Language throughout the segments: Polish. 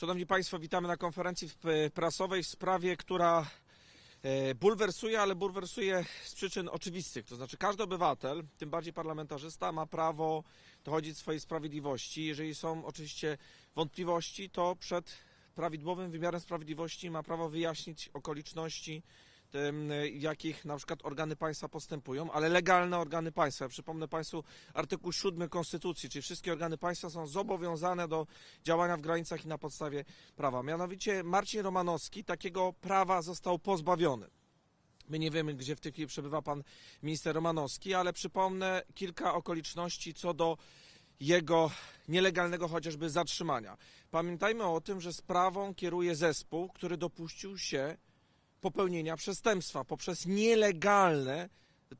Szanowni Państwo, witamy na konferencji e, prasowej w sprawie, która e, bulwersuje, ale bulwersuje z przyczyn oczywistych. To znaczy każdy obywatel, tym bardziej parlamentarzysta, ma prawo dochodzić swojej sprawiedliwości. Jeżeli są oczywiście wątpliwości, to przed prawidłowym wymiarem sprawiedliwości ma prawo wyjaśnić okoliczności, jakich na przykład organy państwa postępują, ale legalne organy państwa. Ja przypomnę Państwu artykuł 7 Konstytucji, czyli wszystkie organy państwa są zobowiązane do działania w granicach i na podstawie prawa. Mianowicie Marcin Romanowski takiego prawa został pozbawiony. My nie wiemy, gdzie w tej chwili przebywa pan minister Romanowski, ale przypomnę kilka okoliczności co do jego nielegalnego chociażby zatrzymania. Pamiętajmy o tym, że sprawą kieruje zespół, który dopuścił się popełnienia przestępstwa poprzez nielegalne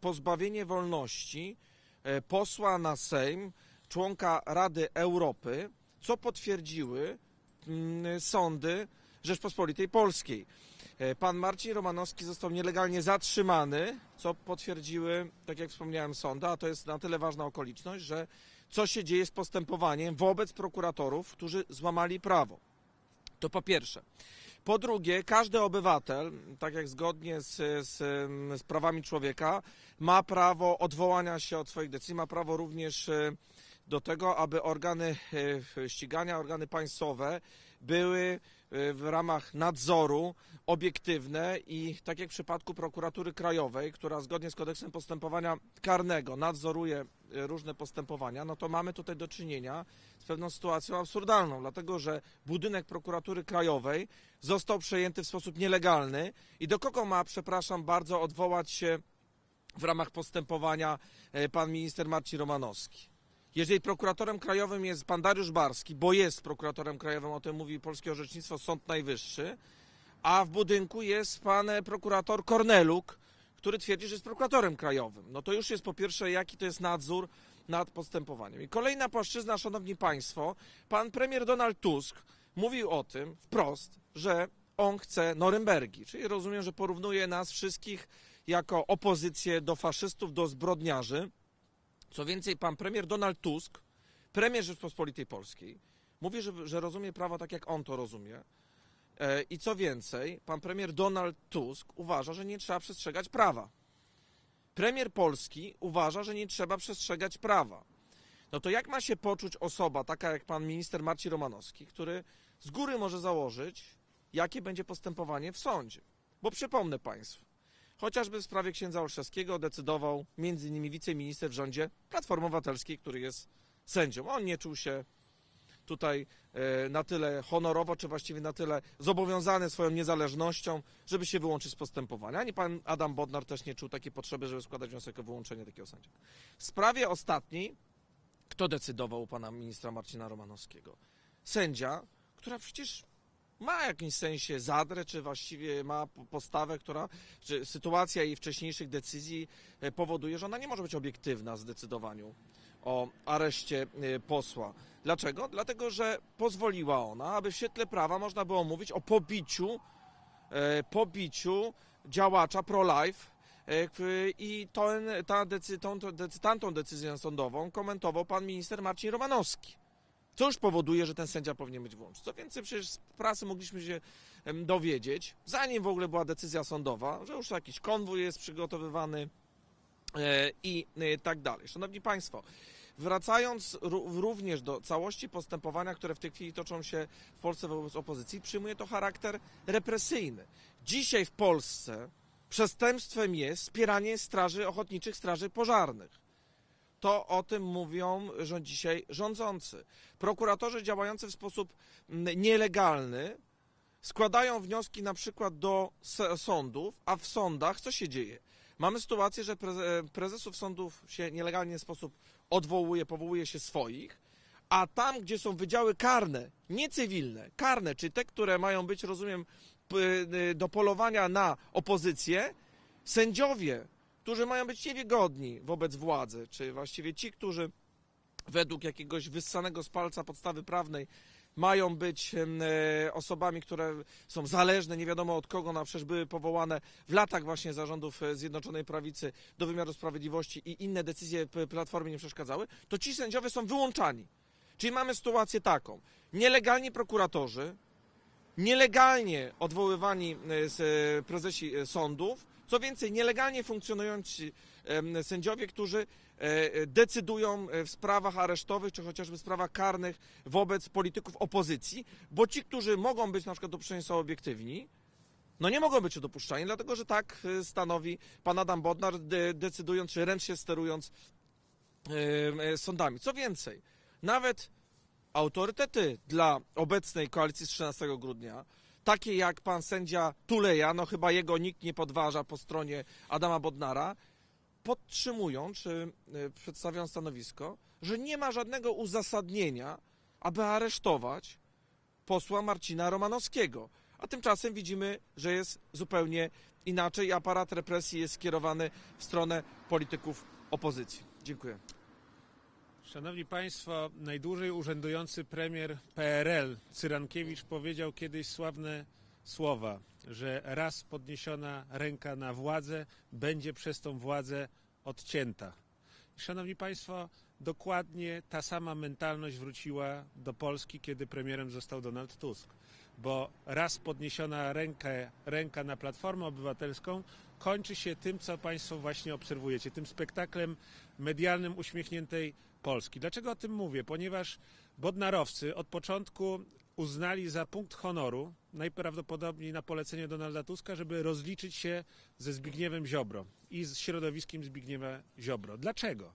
pozbawienie wolności e, posła na Sejm, członka Rady Europy, co potwierdziły mm, sądy Rzeczpospolitej Polskiej. E, Pan Marcin Romanowski został nielegalnie zatrzymany, co potwierdziły, tak jak wspomniałem, sądy, a to jest na tyle ważna okoliczność, że co się dzieje z postępowaniem wobec prokuratorów, którzy złamali prawo. To po pierwsze. Po drugie, każdy obywatel, tak jak zgodnie z, z, z prawami człowieka, ma prawo odwołania się od swoich decyzji, ma prawo również e, do tego, aby organy e, ścigania, organy państwowe były e, w ramach nadzoru obiektywne i tak jak w przypadku prokuratury krajowej, która zgodnie z kodeksem postępowania karnego nadzoruje e, różne postępowania, no to mamy tutaj do czynienia z pewną sytuacją absurdalną, dlatego że budynek prokuratury krajowej został przejęty w sposób nielegalny i do kogo ma, przepraszam bardzo, odwołać się w ramach postępowania pan minister Marcin Romanowski. Jeżeli prokuratorem krajowym jest pan Dariusz Barski, bo jest prokuratorem krajowym, o tym mówi polskie orzecznictwo, Sąd Najwyższy, a w budynku jest pan e, prokurator Korneluk, który twierdzi, że jest prokuratorem krajowym. No to już jest po pierwsze, jaki to jest nadzór nad postępowaniem. I kolejna płaszczyzna, szanowni państwo, pan premier Donald Tusk mówił o tym wprost, że on chce Norymbergi, czyli rozumiem, że porównuje nas wszystkich jako opozycję do faszystów, do zbrodniarzy. Co więcej, pan premier Donald Tusk, premier Rzeczpospolitej Polskiej, mówi, że, że rozumie prawo tak, jak on to rozumie. E, I co więcej, pan premier Donald Tusk uważa, że nie trzeba przestrzegać prawa. Premier Polski uważa, że nie trzeba przestrzegać prawa. No to jak ma się poczuć osoba, taka jak pan minister Marcin Romanowski, który z góry może założyć, jakie będzie postępowanie w sądzie? Bo przypomnę państwu, chociażby w sprawie księdza Olszewskiego decydował m.in. wiceminister w rządzie Platformy Obywatelskiej, który jest sędzią. On nie czuł się tutaj e, na tyle honorowo, czy właściwie na tyle zobowiązany swoją niezależnością, żeby się wyłączyć z postępowania. Ani pan Adam Bodnar też nie czuł takiej potrzeby, żeby składać wniosek o wyłączenie takiego sędziego. W sprawie ostatniej, kto decydował u pana ministra Marcina Romanowskiego? Sędzia, która przecież ma w jakimś sensie zadrę, czy właściwie ma po- postawę, która, czy sytuacja jej wcześniejszych decyzji e, powoduje, że ona nie może być obiektywna w zdecydowaniu o areszcie e, posła. Dlaczego? Dlatego, że pozwoliła ona, aby w świetle prawa można było mówić o pobiciu, e, pobiciu działacza pro-life i ten, ta decy, tą, tą, decy, tamtą decyzję sądową komentował pan minister Marcin Romanowski. Co już powoduje, że ten sędzia powinien być włączony. Co więcej, przecież z prasy mogliśmy się dowiedzieć, zanim w ogóle była decyzja sądowa, że już jakiś konwój jest przygotowywany e, i e, tak dalej. Szanowni Państwo, wracając ró- również do całości postępowania, które w tej chwili toczą się w Polsce wobec opozycji, przyjmuje to charakter represyjny. Dzisiaj w Polsce przestępstwem jest wspieranie straży ochotniczych, straży pożarnych. To o tym mówią rząd dzisiaj rządzący. Prokuratorzy działający w sposób mm, nielegalny składają wnioski na przykład do sądów, a w sądach co się dzieje? Mamy sytuację, że preze- prezesów sądów się nielegalnie w sposób odwołuje, powołuje się swoich, a tam, gdzie są wydziały karne, nie cywilne, karne, czy te, które mają być, rozumiem, y, do polowania na opozycję, sędziowie, którzy mają być niewygodni wobec władzy, czy właściwie ci, którzy według jakiegoś wyssanego z palca podstawy prawnej mają być e, osobami, które są zależne, nie wiadomo od kogo, no a przecież były powołane w latach właśnie zarządów e, Zjednoczonej Prawicy do wymiaru sprawiedliwości i inne decyzje Platformy nie przeszkadzały, to ci sędziowie są wyłączani. Czyli mamy sytuację taką. Nielegalni prokuratorzy nielegalnie odwoływani e, prezesi sądów, co więcej, nielegalnie funkcjonujący sędziowie, którzy e, decydują e, w sprawach aresztowych, czy chociażby sprawach karnych wobec polityków opozycji, bo ci, którzy mogą być na przykład do przyjęcia obiektywni, no nie mogą być dopuszczani, dlatego że tak e, stanowi pan Adam Bodnar, de, decydując czy ręcznie sterując sądami. Co więcej, nawet autorytety dla obecnej koalicji z 13 grudnia, takie jak pan sędzia Tuleja, no chyba jego nikt nie podważa po stronie Adama Bodnara, podtrzymują czy e, przedstawiają stanowisko, że nie ma żadnego uzasadnienia, aby aresztować posła Marcina Romanowskiego. A tymczasem widzimy, że jest zupełnie inaczej aparat represji jest skierowany w stronę polityków opozycji. Dziękuję. Szanowni Państwo, najdłużej urzędujący premier PRL Cyrankiewicz powiedział kiedyś sławne słowa, że raz podniesiona ręka na władzę będzie przez tą władzę odcięta. Szanowni Państwo, dokładnie ta sama mentalność wróciła do Polski, kiedy premierem został Donald Tusk. Bo raz podniesiona rękę, ręka na Platformę Obywatelską kończy się tym, co Państwo właśnie obserwujecie, tym spektaklem medialnym uśmiechniętej Polski. Dlaczego o tym mówię? Ponieważ bodnarowcy od początku uznali za punkt honoru, najprawdopodobniej na polecenie Donalda Tuska, żeby rozliczyć się ze Zbigniewem Ziobro i z środowiskiem Zbigniewa Ziobro. Dlaczego?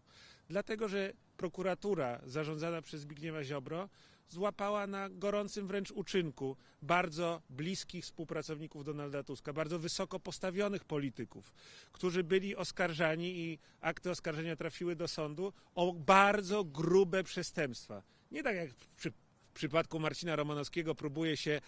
Dlatego, że prokuratura zarządzana przez Zbigniewa Ziobro złapała na gorącym wręcz uczynku bardzo bliskich współpracowników Donalda Tuska, bardzo wysoko postawionych polityków, którzy byli oskarżani i akty oskarżenia trafiły do sądu o bardzo grube przestępstwa. Nie tak jak przy, w przypadku Marcina Romanowskiego próbuje się,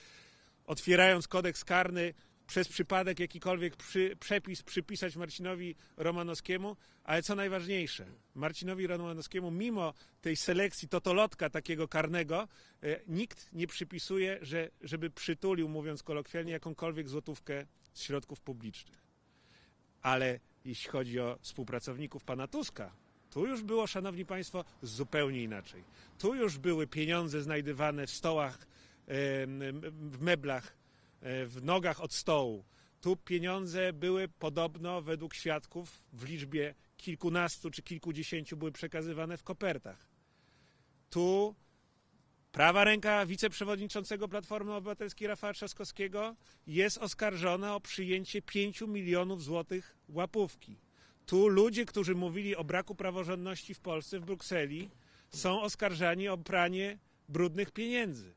otwierając kodeks karny, przez przypadek jakikolwiek przy, przepis przypisać Marcinowi Romanowskiemu, ale co najważniejsze, Marcinowi Romanowskiemu, mimo tej selekcji totolotka takiego karnego, e, nikt nie przypisuje, że, żeby przytulił, mówiąc kolokwialnie, jakąkolwiek złotówkę z środków publicznych. Ale jeśli chodzi o współpracowników pana Tuska, tu już było, szanowni państwo, zupełnie inaczej. Tu już były pieniądze znajdywane w stołach, em, w meblach, e, w nogach od stołu. Tu pieniądze były podobno, według świadków, w liczbie kilkunastu czy kilkudziesięciu były przekazywane w kopertach. Tu prawa ręka wiceprzewodniczącego Platformy Obywatelskiej Rafała Trzaskowskiego jest oskarżona o przyjęcie 5 milionów złotych łapówki. Tu ludzie, którzy mówili o braku praworządności w Polsce, w Brukseli, są oskarżani o pranie brudnych pieniędzy.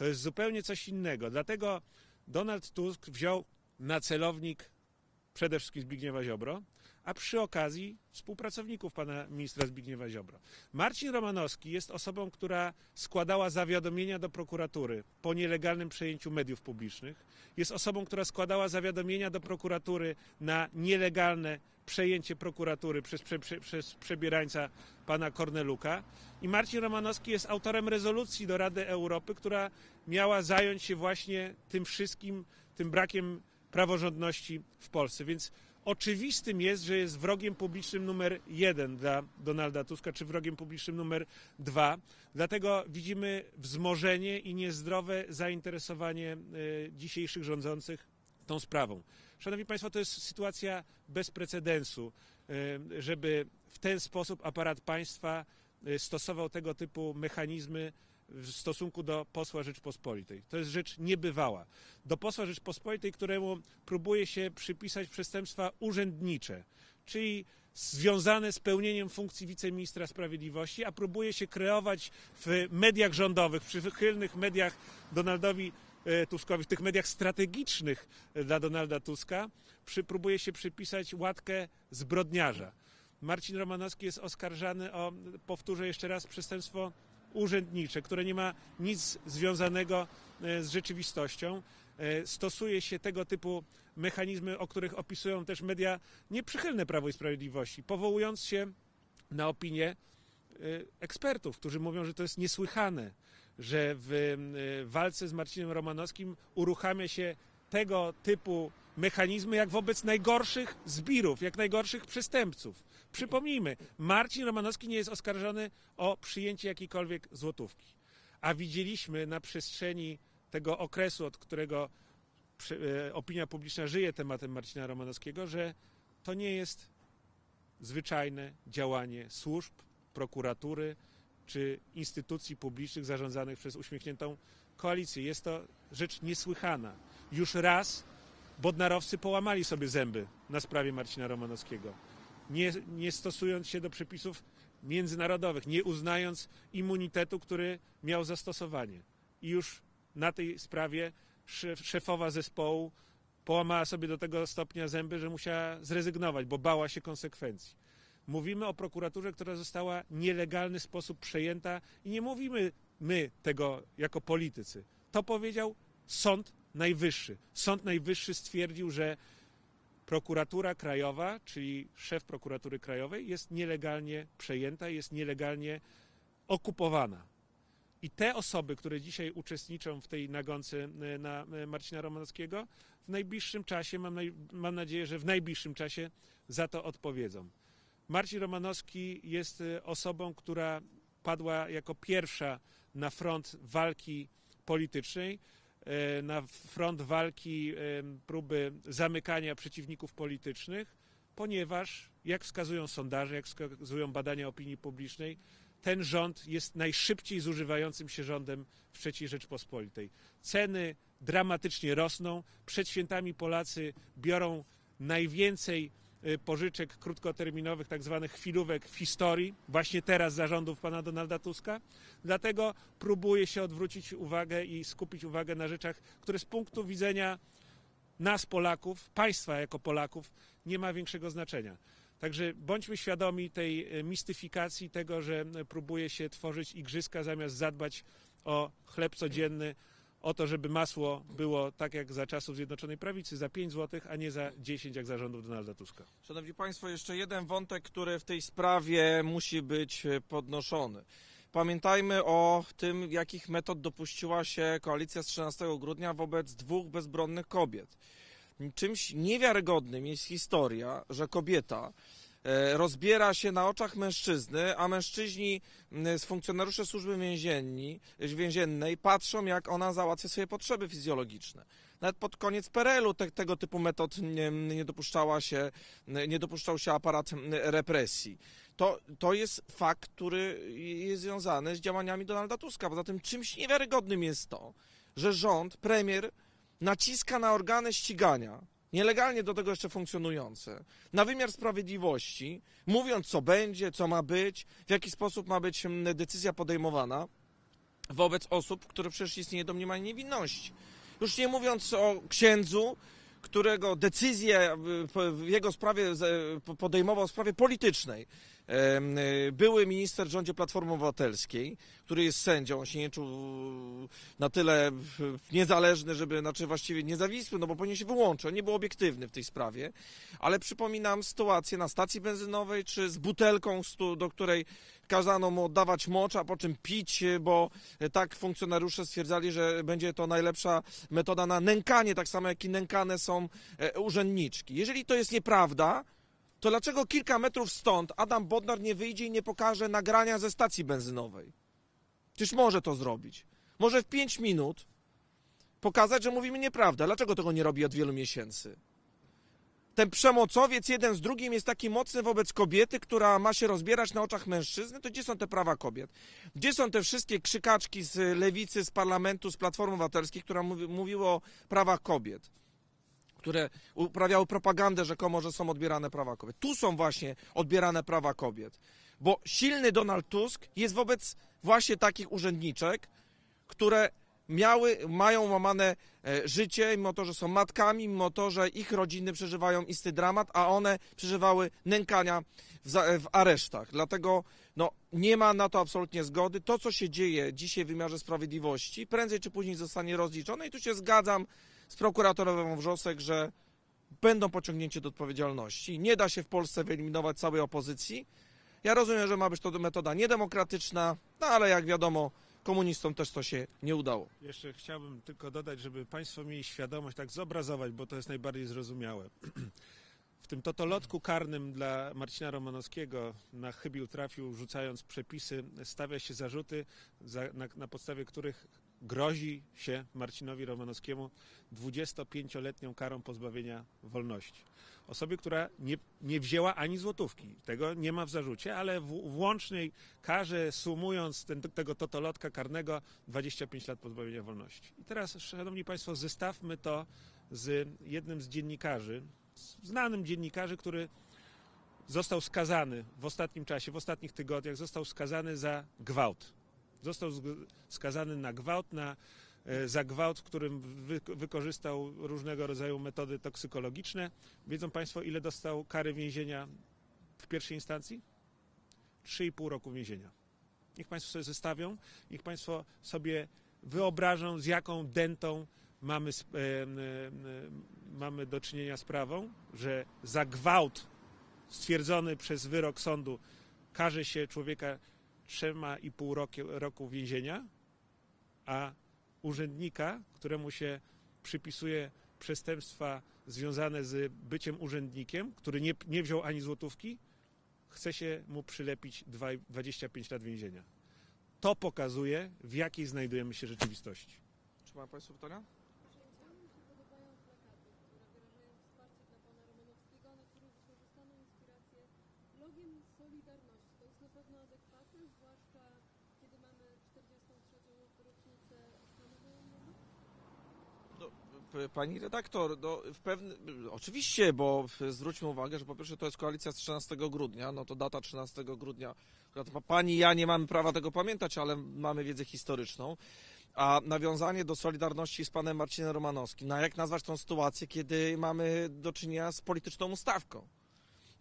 To jest zupełnie coś innego. Dlatego Donald Tusk wziął na celownik przede wszystkim Zbigniewa Ziobro, a przy okazji współpracowników pana ministra Zbigniewa Ziobro. Marcin Romanowski jest osobą, która składała zawiadomienia do prokuratury po nielegalnym przejęciu mediów publicznych. Jest osobą, która składała zawiadomienia do prokuratury na nielegalne przejęcie prokuratury przez, prze, prze, przez przebierańca pana Korneluka. I Marcin Romanowski jest autorem rezolucji do Rady Europy, która miała zająć się właśnie tym wszystkim, tym brakiem praworządności w Polsce. Więc oczywistym jest, że jest wrogiem publicznym numer jeden dla Donalda Tuska, czy wrogiem publicznym numer dwa. Dlatego widzimy wzmożenie i niezdrowe zainteresowanie e, dzisiejszych rządzących tą sprawą. Szanowni Państwo, to jest sytuacja bez precedensu, e, żeby w ten sposób aparat państwa e, stosował tego typu mechanizmy w stosunku do posła Rzeczpospolitej. To jest rzecz niebywała. Do posła Rzeczpospolitej, któremu próbuje się przypisać przestępstwa urzędnicze, czyli związane z pełnieniem funkcji wiceministra sprawiedliwości, a próbuje się kreować w mediach rządowych, przy wychylnych mediach Donaldowi e, Tuskowi, w tych mediach strategicznych e, dla Donalda Tuska, przy, próbuje się przypisać łatkę zbrodniarza. Marcin Romanowski jest oskarżany o, powtórzę jeszcze raz, przestępstwo urzędnicze, które nie ma nic związanego e, z rzeczywistością. E, Stosuje się tego typu mechanizmy, o których opisują też media nieprzychylne Prawo i Sprawiedliwości, powołując się na opinię e, ekspertów, którzy mówią, że to jest niesłychane, że w walce z Marcinem Romanowskim uruchamia się tego typu mechanizmy jak wobec najgorszych zbirów, jak najgorszych przestępców. Przypomnijmy, Marcin Romanowski nie jest oskarżony o przyjęcie jakiejkolwiek złotówki. A widzieliśmy na przestrzeni tego okresu, od którego e, opinia publiczna żyje tematem Marcina Romanowskiego, że to nie jest zwyczajne działanie służb, prokuratury czy instytucji publicznych zarządzanych przez uśmiechniętą koalicję. Jest to rzecz niesłychana. Już raz bodnarowcy połamali sobie zęby na sprawie Marcina Romanowskiego, nie, nie stosując się do przepisów międzynarodowych, nie uznając immunitetu, który miał zastosowanie. I już na tej sprawie szef, szefowa zespołu połamała sobie do tego stopnia zęby, że musiała zrezygnować, bo bała się konsekwencji. Mówimy o prokuraturze, która została w nielegalny sposób przejęta i nie mówimy my tego jako politycy. To powiedział Sąd Najwyższy. Sąd Najwyższy stwierdził, że prokuratura krajowa, czyli szef prokuratury krajowej jest nielegalnie przejęta, jest nielegalnie okupowana. I te osoby, które dzisiaj uczestniczą w tej nagonce e, na e, Marcina Romanowskiego, w najbliższym czasie, mam, naj, mam nadzieję, że w najbliższym czasie za to odpowiedzą. Marcin Romanowski jest e, osobą, która padła jako pierwsza na front walki politycznej, na front walki e, próby zamykania przeciwników politycznych, ponieważ, jak wskazują sondaże, jak wskazują badania opinii publicznej, ten rząd jest najszybciej zużywającym się rządem w III Rzeczpospolitej. Ceny dramatycznie rosną. Przed świętami Polacy biorą najwięcej pożyczek krótkoterminowych, tak zwanych chwilówek w historii, właśnie teraz zarządów pana Donalda Tuska. Dlatego próbuje się odwrócić uwagę i skupić uwagę na rzeczach, które z punktu widzenia nas, Polaków, państwa jako Polaków, nie ma większego znaczenia. Także bądźmy świadomi tej e, mistyfikacji, tego, że e, próbuje się tworzyć igrzyska zamiast zadbać o chleb codzienny, o to, żeby masło było tak jak za czasów Zjednoczonej Prawicy, za 5 zł, a nie za 10 jak za rządów Donalda Tuska. Szanowni Państwo, jeszcze jeden wątek, który w tej sprawie musi być e, podnoszony. Pamiętajmy o tym, jakich metod dopuściła się koalicja z 13 grudnia wobec dwóch bezbronnych kobiet. Czymś niewiarygodnym jest historia, że kobieta rozbiera się na oczach mężczyzny, a mężczyźni z funkcjonariusze służby więzienni, więziennej patrzą, jak ona załatwia swoje potrzeby fizjologiczne. Nawet pod koniec PRL-u te, tego typu metod nie, nie dopuszczała się, nie dopuszczał się aparat represji. To, to jest fakt, który jest związany z działaniami Donalda Tuska. Poza tym czymś niewiarygodnym jest to, że rząd, premier naciska na organy ścigania, nielegalnie do tego jeszcze funkcjonujące, na wymiar sprawiedliwości, mówiąc co będzie, co ma być, w jaki sposób ma być mm, decyzja podejmowana wobec osób, które przecież istnieje domniemanie niewinności. Już nie mówiąc o księdzu, którego decyzję w- jego sprawie podejmował w sprawie politycznej. Y, Były minister w rządzie Platformy Obywatelskiej, który jest sędzią, on się nie czuł na tyle niezależny, żeby, znaczy właściwie niezawisły, no bo powinien się wyłączyć, on nie był obiektywny w tej sprawie, ale przypominam sytuację na stacji benzynowej, czy z butelką, do której kazano mu oddawać mocz, a po czym pić, bo tak funkcjonariusze stwierdzali, że będzie to najlepsza metoda na nękanie, tak samo jak i nękane są e, urzędniczki. Jeżeli to jest nieprawda, to dlaczego kilka metrów stąd Adam Bodnar nie wyjdzie i nie pokaże nagrania ze stacji benzynowej? Czyż może to zrobić? Może w pięć minut pokazać, że mówimy nieprawdę. Dlaczego tego nie robi od wielu miesięcy? Ten przemocowiec jeden z drugim jest taki mocny wobec kobiety, która ma się rozbierać na oczach mężczyzny, to gdzie są te prawa kobiet? Gdzie są te wszystkie krzykaczki z lewicy, z parlamentu, z Platformy Obywatelskiej, która mówi, mówiły o prawach kobiet? Które uprawiały propagandę rzekomo, że są odbierane prawa kobiet. Tu są właśnie odbierane prawa kobiet. Bo silny Donald Tusk jest wobec właśnie takich urzędniczek, które miały, mają łamane e, życie, mimo to, że są matkami, mimo to, że ich rodziny przeżywają isty dramat, a one przeżywały nękania w, w aresztach. Dlatego no, nie ma na to absolutnie zgody. To, co się dzieje dzisiaj w wymiarze sprawiedliwości, prędzej czy później zostanie rozliczone i tu się zgadzam z prokuratorem Wrzosek, że będą pociągnięci do odpowiedzialności. Nie da się w Polsce wyeliminować całej opozycji. Ja rozumiem, że ma być to metoda niedemokratyczna, no ale jak wiadomo, komunistom też to się nie udało. Jeszcze chciałbym tylko dodać, żeby Państwo mieli świadomość, tak zobrazować, bo to jest najbardziej zrozumiałe. W tym totolotku karnym dla Marcina Romanowskiego na chybił trafił, rzucając przepisy, stawia się zarzuty, za, na, na podstawie których grozi się Marcinowi Romanowskiemu 25-letnią karą pozbawienia wolności. Osobie, która nie, nie wzięła ani złotówki. Tego nie ma w zarzucie, ale w, w łącznej karze, sumując ten, tego totolotka karnego, 25 lat pozbawienia wolności. I teraz, szanowni państwo, zestawmy to z jednym z dziennikarzy, znanym dziennikarzy, który został skazany w ostatnim czasie, w ostatnich tygodniach, został skazany za gwałt. Został skazany na gwałt, na, e, za gwałt, w którym wy, wykorzystał różnego rodzaju metody toksykologiczne. Wiedzą Państwo, ile dostał kary więzienia w pierwszej instancji? 3,5 roku więzienia. Niech Państwo sobie zestawią, niech Państwo sobie wyobrażą, z jaką dentą mamy, e, e, mamy do czynienia z prawą, że za gwałt stwierdzony przez wyrok sądu karze się człowieka trzema i pół roku, więzienia, a urzędnika, któremu się przypisuje przestępstwa związane z byciem urzędnikiem, który nie, nie wziął ani złotówki, chce się mu przylepić dwa- 25 lat więzienia. To pokazuje, w jakiej znajdujemy się rzeczywistości. Czy mają Państwo pytania? Bardzo mi się podobają plakaty, które wyrażają wsparcie dla pana Romanowskiego, na których wykorzystano inspirację logiem Solidarności. To jest na pewno adekwatne, zwłaszcza kiedy mamy 43. rocznicę stanu wojennego. No, p- pani redaktor, no, w oczywiście, bo zwróćmy uwagę, że po pierwsze to jest koalicja z 13 grudnia, no to data 13 grudnia. Pani i ja nie mamy prawa tego pamiętać, ale mamy wiedzę historyczną. A nawiązanie do Solidarności z panem Marcinem Romanowskim, no jak nazwać tą sytuację, kiedy mamy do czynienia z polityczną ustawką?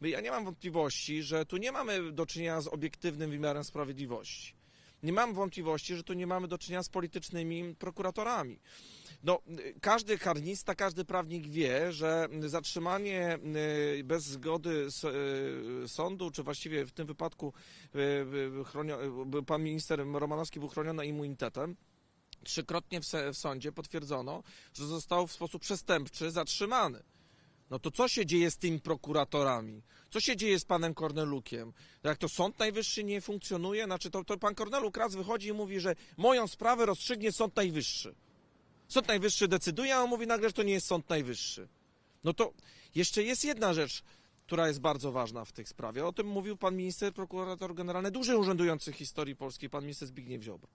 Ja nie mam wątpliwości, że tu nie mamy do czynienia z obiektywnym wymiarem sprawiedliwości. Nie mam wątpliwości, że tu nie mamy do czynienia z politycznymi prokuratorami. No, każdy karnista, każdy prawnik wie, że zatrzymanie y, bez zgody y, sądu, czy właściwie w tym wypadku y, pan minister Romanowski był chroniony immunitetem, trzykrotnie w sądzie potwierdzono, że został w sposób przestępczy zatrzymany. No to co się dzieje z tymi prokuratorami? Co się dzieje z panem Kornelukiem? Jak to Sąd Najwyższy nie funkcjonuje? Znaczy to, to pan Korneluk raz wychodzi i mówi, że moją sprawę rozstrzygnie Sąd Najwyższy. Sąd Najwyższy decyduje, a on mówi nagle, że to nie jest Sąd Najwyższy. No to jeszcze jest jedna rzecz, która jest bardzo ważna w tej sprawie. O tym mówił pan minister, prokurator generalny, dłużej urzędujący historii polskiej, pan minister Zbigniew Ziobro.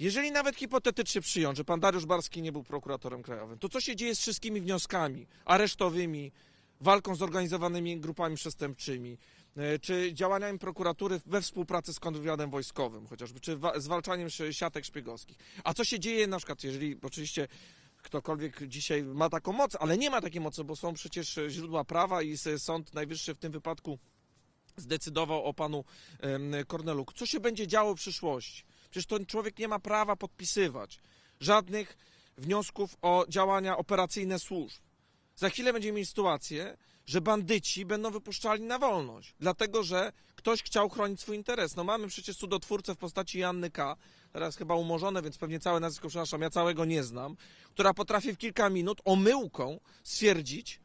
Jeżeli nawet hipotetycznie przyjąć, że pan Dariusz Barski nie był prokuratorem krajowym, to co się dzieje z wszystkimi wnioskami aresztowymi, walką z zorganizowanymi grupami przestępczymi, e, czy działaniami prokuratury we współpracy z kontrwywiadem wojskowym chociażby, czy wa- zwalczaniem siatek szpiegowskich. A co się dzieje na przykład, jeżeli oczywiście ktokolwiek dzisiaj ma taką moc, ale nie ma takiej mocy, bo są przecież źródła prawa i Sąd Najwyższy w tym wypadku zdecydował o panu em, Korneluku. Co się będzie działo w przyszłości? Przecież ten człowiek nie ma prawa podpisywać żadnych wniosków o działania operacyjne służb. Za chwilę będziemy mieli sytuację, że bandyci będą wypuszczali na wolność, dlatego że ktoś chciał chronić swój interes. No mamy przecież cudotwórcę w postaci Janny K., teraz chyba umorzone, więc pewnie całe nazwisko, przepraszam, ja całego nie znam, która potrafi w kilka minut omyłką stwierdzić,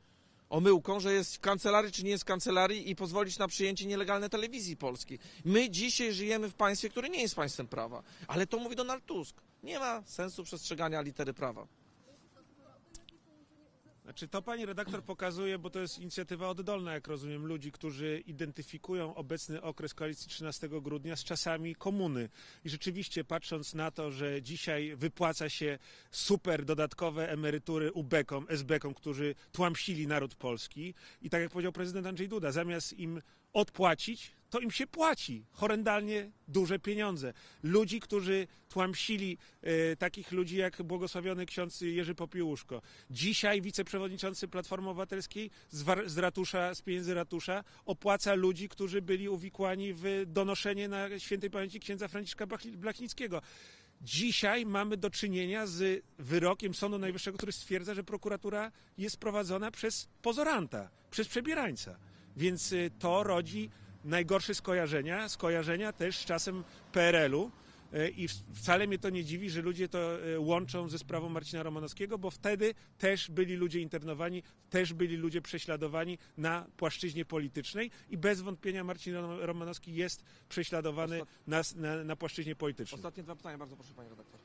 omyłką, że jest w kancelarii czy nie jest w kancelarii i pozwolić na przyjęcie nielegalnej telewizji polskiej. My dzisiaj żyjemy w państwie, które nie jest państwem prawa, ale to mówi Donald Tusk. Nie ma sensu przestrzegania litery prawa. Znaczy to pani redaktor pokazuje, bo to jest inicjatywa oddolna, jak rozumiem, ludzi, którzy identyfikują obecny okres koalicji 13 grudnia z czasami komuny. I rzeczywiście patrząc na to, że dzisiaj wypłaca się super dodatkowe emerytury UBEKom, SBEKom, którzy tłamsili naród polski i tak jak powiedział prezydent Andrzej Duda, zamiast im odpłacić, to im się płaci horrendalnie duże pieniądze. Ludzi, którzy tłamsili e, takich ludzi jak błogosławiony ksiądz Jerzy Popiełuszko. Dzisiaj wiceprzewodniczący Platformy Obywatelskiej z, z ratusza, z pieniędzy ratusza opłaca ludzi, którzy byli uwikłani w donoszenie na świętej pamięci księdza Franciszka Blachni- Blachnickiego. Dzisiaj mamy do czynienia z wyrokiem Sądu Najwyższego, który stwierdza, że prokuratura jest prowadzona przez pozoranta, przez przebierańca. Więc y, to rodzi najgorsze skojarzenia, skojarzenia też z czasem PRL-u. Y, I wcale mnie to nie dziwi, że ludzie to y, łączą ze sprawą Marcina Romanowskiego, bo wtedy też byli ludzie internowani, też byli ludzie prześladowani na płaszczyźnie politycznej i bez wątpienia Marcin Rom- Romanowski jest prześladowany Ostat- na, na, na płaszczyźnie politycznej. Ostatnie dwa pytania, bardzo proszę pani redaktor.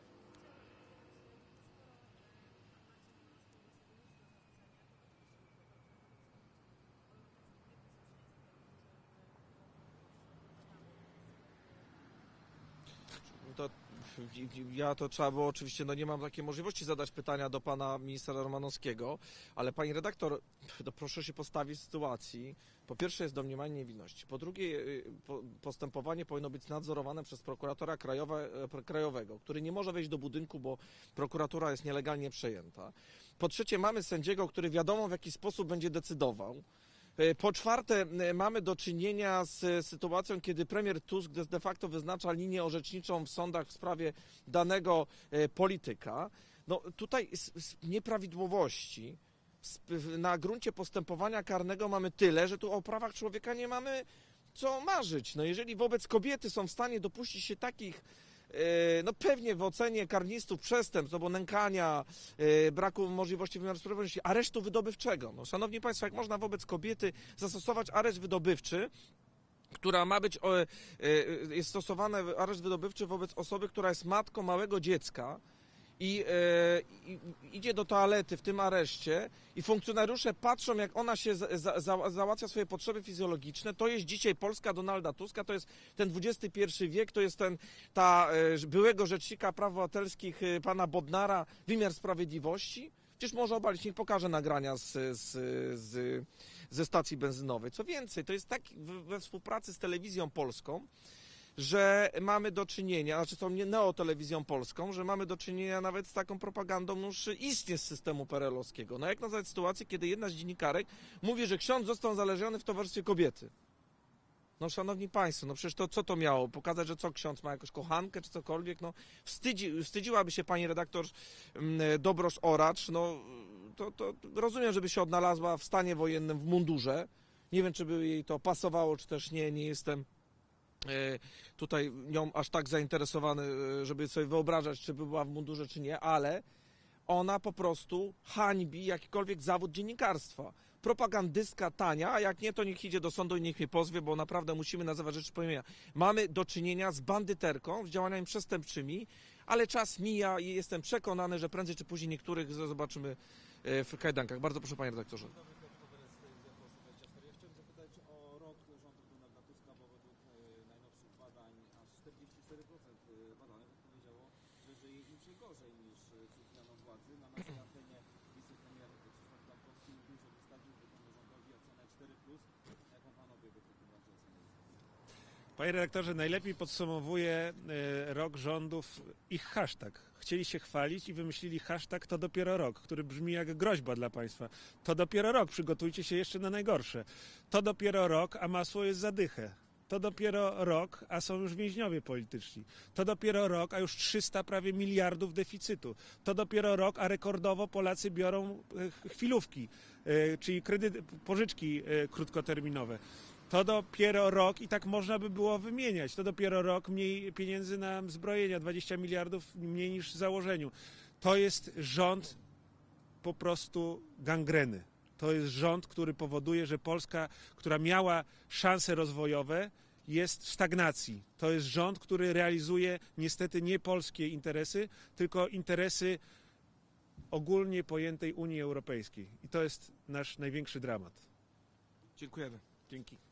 To, ja to trzeba było oczywiście, no nie mam takiej możliwości zadać pytania do pana ministra Romanowskiego, ale pani redaktor, to proszę się postawić w sytuacji, po pierwsze jest domniemanie niewinności, po drugie y, po, postępowanie powinno być nadzorowane przez prokuratora krajowe, e, krajowego, który nie może wejść do budynku, bo prokuratura jest nielegalnie przejęta. Po trzecie mamy sędziego, który wiadomo w jaki sposób będzie decydował. E, Po czwarte, e, mamy do czynienia z sytuacją, kiedy premier Tusk de- facto wyznacza linię orzeczniczą w sądach w sprawie danego e, polityka. No tutaj nieprawidłowości na gruncie postępowania karnego mamy tyle, że tu o prawach człowieka nie mamy co marzyć. No jeżeli wobec kobiety są w stanie dopuścić się takich no pewnie w ocenie karnistów przestępstw, no bo nękania, e, braku możliwości wymiaru sprawiedliwości, aresztu wydobywczego. No, szanowni Państwo, jak można wobec kobiety zastosować areszt wydobywczy, która ma być, e, e, jest stosowany areszt wydobywczy wobec osoby, która jest matką małego dziecka i, e, i idzie do toalety w tym areszcie i funkcjonariusze patrzą, jak ona się za, za, za, załatwia swoje potrzeby fizjologiczne. To jest dzisiaj Polska Donalda Tuska, to jest ten XXI wiek, to jest ten ta e, byłego rzecznika praw obywatelskich e, pana Bodnara, wymiar sprawiedliwości. Przecież może obalić, niech pokaże nagrania z, z, z, ze stacji benzynowej. Co więcej, to jest tak we współpracy z telewizją polską, że mamy do czynienia, znaczy tą neotelewizją polską, że mamy do czynienia nawet z taką propagandą już istnie z systemu perelowskiego. No jak nazwać sytuację, kiedy jedna z dziennikarek mówi, że ksiądz został zależony w towarzystwie kobiety? No szanowni państwo, no przecież to co to miało? Pokazać, że co ksiądz ma jakąś kochankę czy cokolwiek? No wstydzi, wstydziłaby się pani redaktor mm, Dobrosz Oracz, no to, to rozumiem, żeby się odnalazła w stanie wojennym w mundurze. Nie wiem, czy by jej to pasowało, czy też nie, nie jestem tutaj nią aż tak zainteresowany, e, żeby sobie wyobrażać, czy by była w mundurze, czy nie, ale ona po prostu hańbi jakikolwiek zawód dziennikarstwa. Propagandystka tania, a jak nie, to niech idzie do sądu i niech mnie pozwie, bo naprawdę musimy nazywać rzeczy po imieniu. Mamy do czynienia z bandyterką, z działaniami przestępczymi, ale czas mija i jestem przekonany, że prędzej czy później niektórych zobaczymy e, w kajdankach. Bardzo proszę, panie redaktorze. Ja chciałem zapytać o rok rządów Donalda Tuska, bo według e, najnowszych badań aż 44% badanych odpowiedziało, że żyje im się gorzej niż e, przed zmianą władzy. Na naszej antenie wicepremier Krzysztof Dąbrowski mówił, że wystawił temu rządowi ocenę 4+. Jaką panowie by w takim razie ocenili? Panie redaktorze, najlepiej podsumowuje e, rok rządów ich hashtag. Chcieli się chwalić i wymyślili hashtag to dopiero rok, który brzmi jak groźba dla państwa. To dopiero rok, przygotujcie się jeszcze na najgorsze. To dopiero rok, a masło jest zadychę. To dopiero rok, a są już więźniowie polityczni. To dopiero rok, a już 300 prawie miliardów deficytu. To dopiero rok, a rekordowo Polacy biorą e, chwilówki, e, czyli kredyty, pożyczki krótkoterminowe. To dopiero rok i tak można by było wymieniać. To dopiero rok mniej pieniędzy na zbrojenia, 20 miliardów mniej niż w założeniu. To jest rząd po prostu gangreny. To jest rząd, który powoduje, że Polska, która miała szanse rozwojowe, jest w stagnacji. To jest rząd, który realizuje niestety nie polskie interesy, tylko interesy ogólnie pojętej Unii Europejskiej. I to jest nasz największy dramat. Dziękujemy. Dzięki.